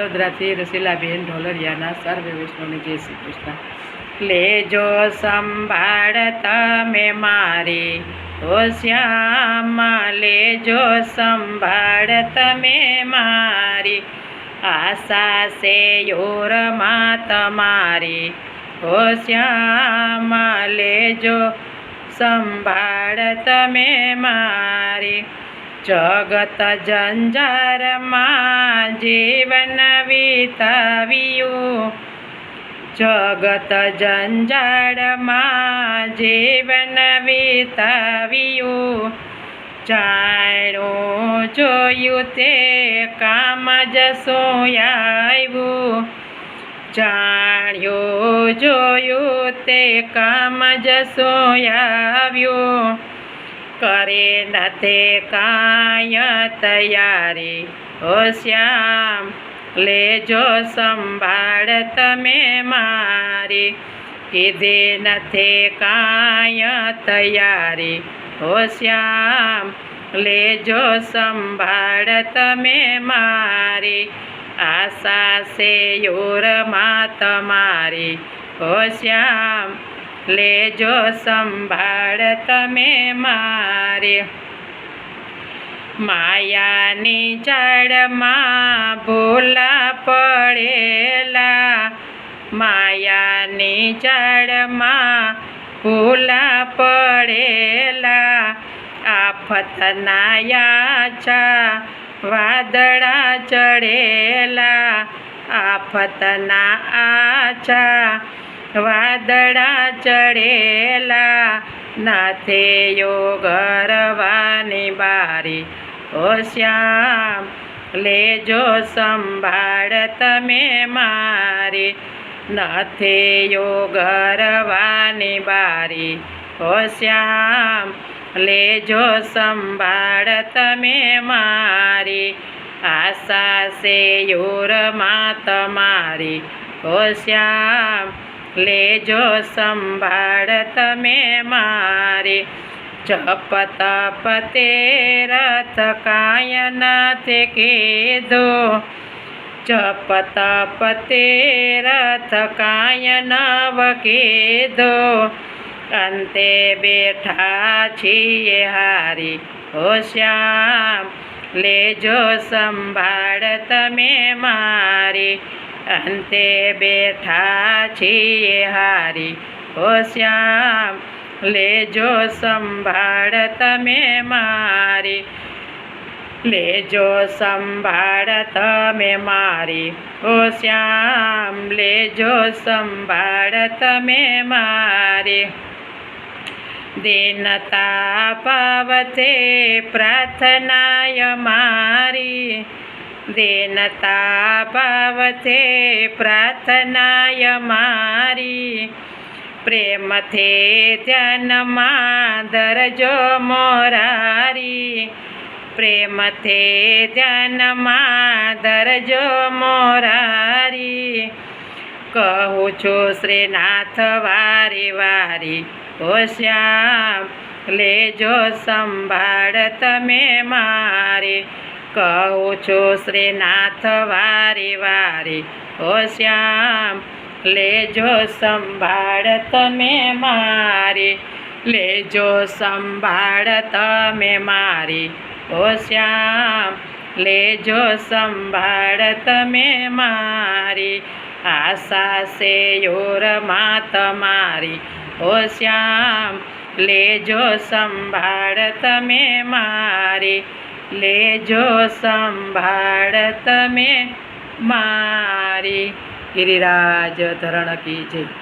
વડોદરાથી રસીલાબેન ઢોલરિયાના સર્વે વૈષ્ણવને જય શ્રી કૃષ્ણ. લેજો સંભાળ તમે મારી, ઓ શ્યામા લેજો સંભાળ તમે મારી, આશા છે યોરમાં તમારી, ઓ શ્યામા લેજો સંભાળ તમે મારી જગત જંજારમાં જીવન વિતાવ્યું જગત જંજાળમાં જીવન વિતાવ્યું જાણું જોયું તે કામ જ સોયાવ્યું જાણ્યું જોયું તે કામ જ સોયાવ્યું કરે નથી કાય તૈયારી ઓ શ્યામ લેજો સંભાળ તમે મારી કીધી નથી કાય તૈયારી ઓ શ્યામ લેજો સંભાળ તમે મારી આશા છે યોરમાં તમારી ઓ શ્યામ લેજો સંભાળ તમે મારે. માયાની જાળમાં ભૂલા પડેલા. માયાની જાળમાં ભૂલા પડેલા. આફતના યાચા વાદળા ચડેલા. આફતના આછા વાદળા ચડેલા નાથે યોગરવાની બારી. ઓ શ્યામ, લેજો સંભાળ તમે મારી. નાથે યોગરવાની બારી. ઓ શ્યામ, લેજો સંભાળ તમે મારી. આશા છે યોરમાં તમારી ઓ શ્યામ લેજો સંભાળ તમે મારી. જપ તપ તે રથ કાય નથી કીધો. જપ તપ તે રથ કાય નવ કીધો. અંતે બેઠા છીએ હારી. હો શ્યામ લેજો સંભાળ તમે મારી. અંતે બેઠા છીએ હારી. ઓ શ્યામ, લેજો સંભાળ તમે મારી. લેજો સંભાળ તમે મારી. ઓ શ્યામ, લેજો સંભાળ તમે મારી. દીનતા પાવતે પ્રાર્થનાય મારી. દીનતા ભાવથે પ્રાર્થનાય મારી. પ્રેમથી ધ્યાનમાં ધરજો મોરારી. પ્રેમથી ધ્યાનમાં ધરજો મોરારી. કહું છું શ્રીનાથ વારી વારી, ઓ શ્યામ, લેજો સંભાળ તમે મારી. કહું છું, શ્રીનાથ, વારી વારી. ઓ શ્યામ, લેજો સંભાળ તમે મારી. લેજો સંભાળ તમે મારી. ઓ શ્યામ, લેજો સંભાળ તમે મારી. આશા છે યોરમાં તમારી ઓ શ્યામ, લેજો સંભાળ તમે મારી. લેજો સંભાળ તમે મારી ગિરિરાજ ધરણ કી જય.